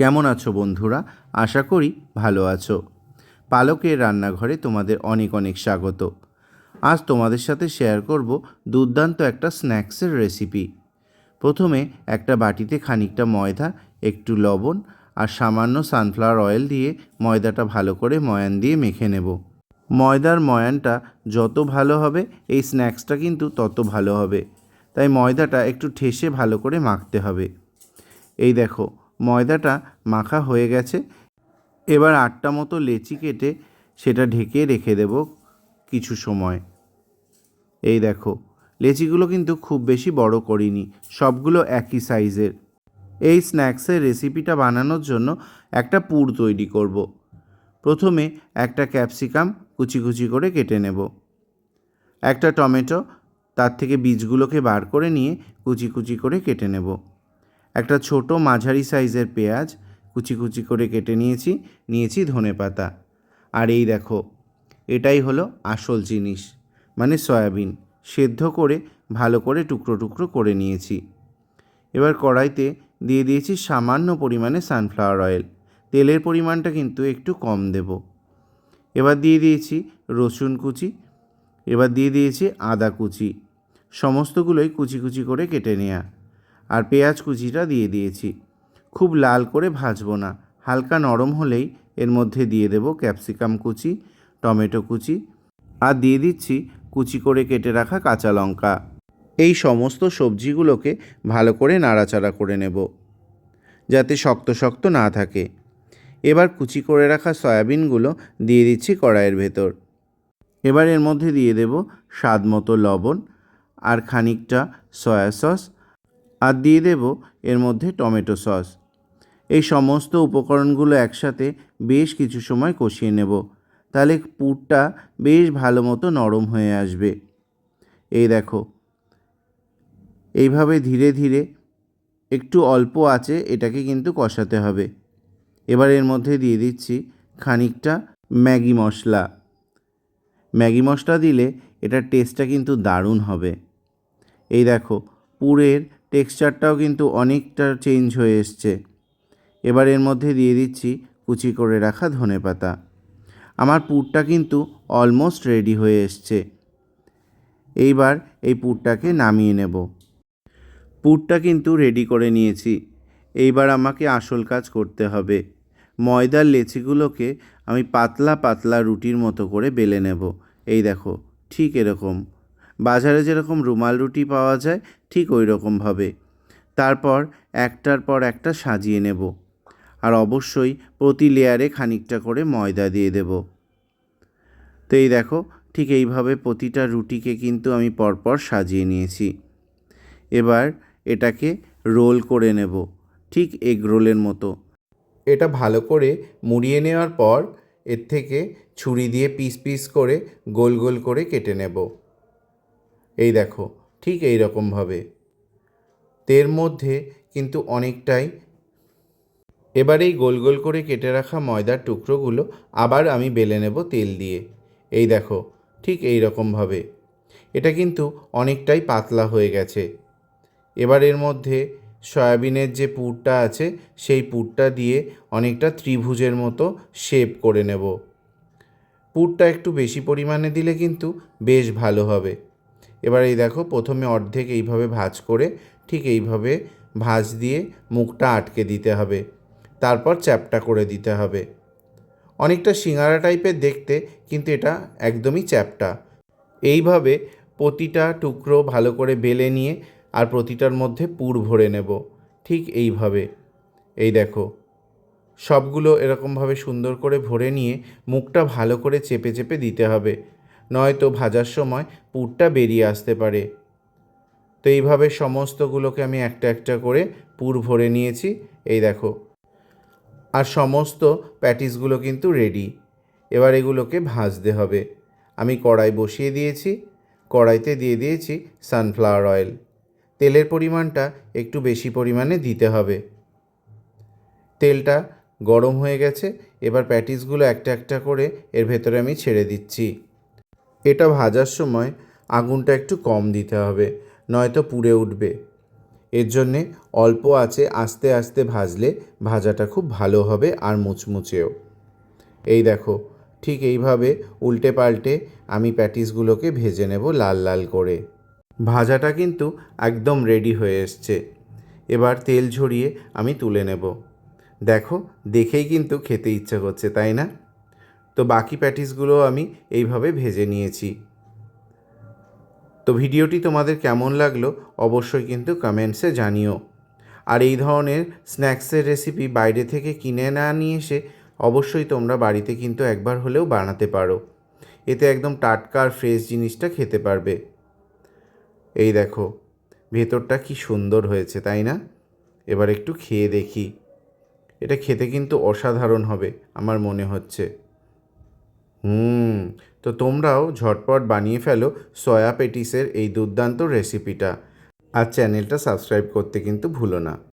কেমন আছো বন্ধুরা? আশা করি ভালো আছো। পালকের রান্নাঘরে তোমাদের অনেক অনেক স্বাগত। আজ তোমাদের সাথে শেয়ার করব দুর্দান্ত একটা স্ন্যাক্সের রেসিপি প্রথমে একটা বাটিতে খানিকটা ময়দা, একটু লবণ আর সামান্য সানফ্লাওয়ার অয়েল দিয়ে ময়দাটা ভালো করে ময়ান দিয়ে মেখে নেব। ময়দার ময়ানটা যত ভালো হবে, এই স্ন্যাক্সটা কিন্তু তত ভালো হবে। তাই ময়দাটা একটু ঠেসে ভালো করে মাখতে হবে। এই দেখো ময়দাটা মাখা হয়ে গেছে। এবার আটটা মতো লেচি কেটে সেটা ঢেকে রেখে দেব কিছু সময়। এই দেখো, লেচিগুলো কিন্তু খুব বেশি বড় করিনি, সবগুলো একই সাইজের। এই স্ন্যাক্সের রেসিপিটা বানানোর জন্য একটা পুর তৈরি করব। প্রথমে একটা ক্যাপসিকাম কুচি কুচি করে কেটে নেব। একটা টমেটো, তার থেকে বীজগুলোকে বার করে নিয়ে কুচি কুচি করে কেটে নেব। একটা ছোট মাঝারি সাইজের পেঁয়াজ কুচি কুচি করে কেটে নিয়েছি নিয়েছি ধনে পাতা। আর এই দেখো, এটাই হলো আসল জিনিস মানে সয়াবিন, সেদ্ধ করে, ভালো করে টুকরো টুকরো করে নিয়েছি। এবার কড়াইতে দিয়ে দিয়েছি সামান্য পরিমাণে সানফ্লাওয়ার অয়েল, তেলের পরিমাণটা কিন্তু একটু কম দেব। এবার দিয়ে দিয়েছি রসুন কুচি, এবার দিয়ে দিয়েছি আদা কুচি, সমস্তগুলোই কুচি কুচি করে কেটে নেওয়া আর পেঁয়াজ কুচিটা দিয়ে দিয়েছি। খুব লাল করে ভাজবো না। হালকা নরম হলেই এর মধ্যে দিয়ে দেব ক্যাপসিকাম কুচি, টমেটো কুচি আর দিয়ে দিচ্ছি কুচি করে কেটে রাখা কাঁচা লঙ্কা। এই সমস্ত সবজিগুলোকে ভালো করে নাড়াচাড়া করে নেব যাতে শক্ত শক্ত না থাকে। এবার কুচি করে রাখা সয়াবিনগুলো দিয়ে দিচ্ছি কড়াইয়ের ভেতর। এবার এর মধ্যে দিয়ে দেব স্বাদ মতো লবণ আর খানিকটা সয়া সস আর দিয়ে দেব এর মধ্যে টমেটো সস। এই সমস্ত উপকরণগুলো একসাথে বেশ কিছু সময় কষিয়ে নেব। তাহলে পুরটা বেশ ভালো মতো নরম হয়ে আসবে। এই দেখো। এইভাবে ধীরে ধীরে একটু অল্প আছে, এটাকে কিন্তু কষাতে হবে। এবার এর মধ্যে দিয়ে দিচ্ছি খানিকটা ম্যাগি মশলা। ম্যাগি মশলা দিলে এটার টেস্টটা কিন্তু দারুণ হবে। এই দেখো, পুরের টেক্সচারটাও কিন্তু অনেকটা চেঞ্জ হয়ে এসছে। এবার এর মধ্যে দিয়ে দিচ্ছি কুচি করে রাখা ধনে পাতা। আমার পুরটা কিন্তু অলমোস্ট রেডি হয়ে এসছে। এইবার এই পুরটাকে নামিয়ে নেব। পুরটা কিন্তু রেডি করে নিয়েছি। এইবার আমাকে আসল কাজ করতে হবে। ময়দার লেচিগুলোকে আমি পাতলা পাতলা রুটির মতো করে বেলে নেব। এই দেখো, ঠিক এরকম। বাজারে যেরকম রুমাল রুটি পাওয়া যায়, ঠিক ওই রকমভাবে তারপর একটার পর একটা সাজিয়ে নেব। আর অবশ্যই প্রতি লেয়ারে খানিকটা করে ময়দা দিয়ে দেব। তো এই দেখো, ঠিক এইভাবে প্রতিটা রুটিকে কিন্তু আমি পরপর সাজিয়ে নিয়েছি। এবার এটাকে রোল করে নেব, ঠিক এগ রোলের মতো। এটা ভালো করে মুড়িয়ে নেওয়ার পর এর থেকে ছুরি দিয়ে পিস পিস করে গোল গোল করে কেটে নেব। এই দেখো, ঠিক এই রকমভাবে তের মধ্যে কিন্তু অনেকটাই। এবার এই গোল গোল করে কেটে রাখা ময়দার টুকরোগুলো আবার আমি বেলে নেব তেল দিয়ে। এই দেখো, ঠিক এই রকমভাবে এটা কিন্তু অনেকটাই পাতলা হয়ে গেছে। এবার এর মধ্যে সয়াবিনের যে পুরটা আছে, সেই পুরটা দিয়ে অনেকটা ত্রিভুজের মতো শেপ করে নেব। পুরটা একটু বেশি পরিমাণে দিলে কিন্তু বেশ ভালো হবে। এবার এই দেখো প্রথমে অর্ধেক এইভাবে ভাজ করে ঠিক এইভাবে ভাঁজ দিয়ে মুখটা আটকে দিতে হবে। তারপর চ্যাপটা করে দিতে হবে। অনেকটা সিঙ্গারা টাইপের দেখতে, কিন্তু এটা একদমই চ্যাপটা। এইভাবে প্রতিটা টুকরো ভালো করে বেলে নিয়ে আর প্রতিটার মধ্যে পুর ভরে নেব। ঠিক এইভাবে। এই দেখো। সবগুলো এরকমভাবে সুন্দর করে ভরে নিয়ে মুখটা ভালো করে চেপে চেপে দিতে হবে। নয়তো ভাজার সময় পুরটা বেরিয়ে আসতে পারে। তো এইভাবে সমস্তগুলোকে আমি একটা একটা করে পুর ভরে নিয়েছি। এই দেখো। আর সমস্ত প্যাটিসগুলো কিন্তু রেডি এবার এগুলোকে ভাজতে হবে। আমি কড়াই বসিয়ে দিয়েছি। কড়াইতে দিয়ে দিয়েছি সানফ্লাওয়ার অয়েল তেলের পরিমাণটা একটু বেশি পরিমাণে দিতে হবে। তেলটা গরম হয়ে গেছে। এবার প্যাটিসগুলো একটা একটা করে এর ভেতরে আমি ছেড়ে দিচ্ছি। এটা ভাজার সময় আগুনটা একটু কম দিতে হবে, নয়তো পুড়ে উঠবে। এর জন্যে অল্প আছে আস্তে আস্তে ভাজলে ভাজাটা খুব ভালো হবে আর মুচমুচেও। এই দেখো, ঠিক এইভাবে উল্টে পাল্টে আমি প্যাটিসগুলোকে ভেজে নেব লাল লাল করে। ভাজাটা কিন্তু একদম রেডি হয়ে এসছে। এবার তেল ঝরিয়ে আমি তুলে নেব। দেখো, দেখেই কিন্তু খেতে ইচ্ছে করছে, তাই না? তো বাকি প্যাটিসগুলো আমি এইভাবে ভেজে নিয়েছি। তো ভিডিওটি তোমাদের কেমন লাগল অবশ্যই কিন্তু কমেন্টসে জানিও। আর এই ধরনের স্ন্যাক্সের রেসিপি বাইরে থেকে কিনে না নিয়ে এসে অবশ্যই তোমরা বাড়িতে কিন্তু একবার হলেও বানাতে পারো। এতে একদম টাটকা আর ফ্রেশ জিনিসটা খেতে পারবে। এই দেখো, ভেতরটা কি সুন্দর হয়েছে, তাই না? এবার একটু খেয়ে দেখি। এটা খেতে কিন্তু অসাধারণ হবে, আমার মনে হচ্ছে। হুম, তো তোমরাও ঝটপট বানিয়ে ফেলো সয়া পেটিসের এই দুর্দান্ত রেসিপিটা আর চ্যানেলটা সাবস্ক্রাইব করতে কিন্তু ভুলো না।